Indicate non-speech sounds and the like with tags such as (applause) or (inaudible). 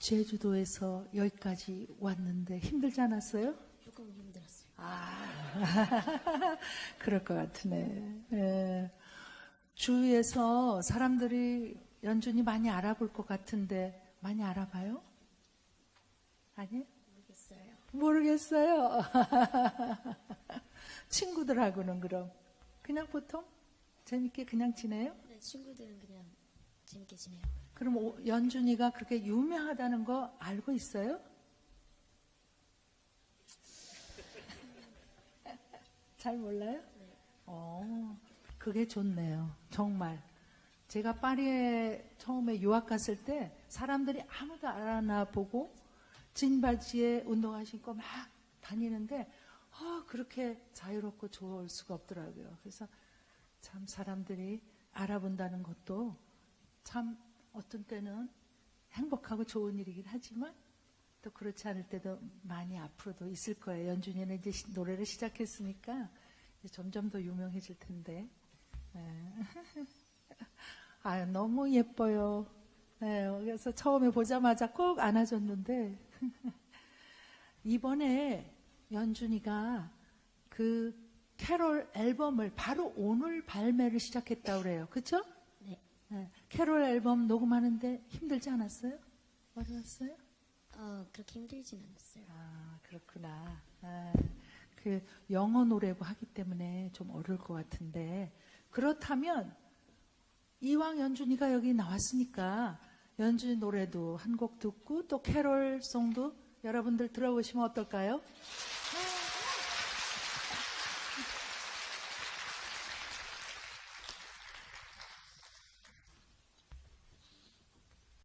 제주도에서 여기까지 왔는데 힘들지 않았어요? 조금 힘들었어요. 아, (laughs) 그럴 것 같으네. 예. 주위에서 사람들이 연준이 많이 알아볼 것 같은데 많이 알아봐요? 아니? 모르겠어요. 모르겠어요. (laughs) 친구들하고는 그럼 그냥 보통 재밌게 그냥 지내요? 네, 친구들은 그냥 재밌게 지내요. 그럼 오- 연준이가 그렇게 유명하다는 거 알고 있어요? (laughs) 잘 몰라요? 어, 그게 좋네요. 정말. 제가 파리에 처음에 유학 갔을 때 사람들이 아무도 알아나 보고 진 바지에 운동화 신고 막 다니는데 아, 그렇게 자유롭고 좋을 수가 없더라고요. 그래서 참 사람들이 알아본다는 것도 참 어떤 때는 행복하고 좋은 일이긴 하지만 또 그렇지 않을 때도 많이 앞으로도 있을 거예요. 연준이는 이제 시- 노래를 시작했으니까 이제 점점 더 유명해질 텐데. (laughs) 네. 아 너무 예뻐요. 네, 그래서 처음에 보자마자 꼭 안아줬는데 (laughs) 이번에 연준이가 그 캐롤 앨범을 바로 오늘 발매를 시작했다고 그래요. 그렇죠? 네. 네, 캐롤 앨범 녹음하는데 힘들지 않았어요? 어려웠어요? 어, 그렇게 힘들진 않았어요. 아, 그렇구나. 아, 그 영어 노래고 하기 때문에 좀 어려울 것 같은데 그렇다면 이왕 연준이가 여기 나왔으니까 연준이 노래도 한 곡 듣고 또 캐롤 송도 여러분들 들어보시면 어떨까요?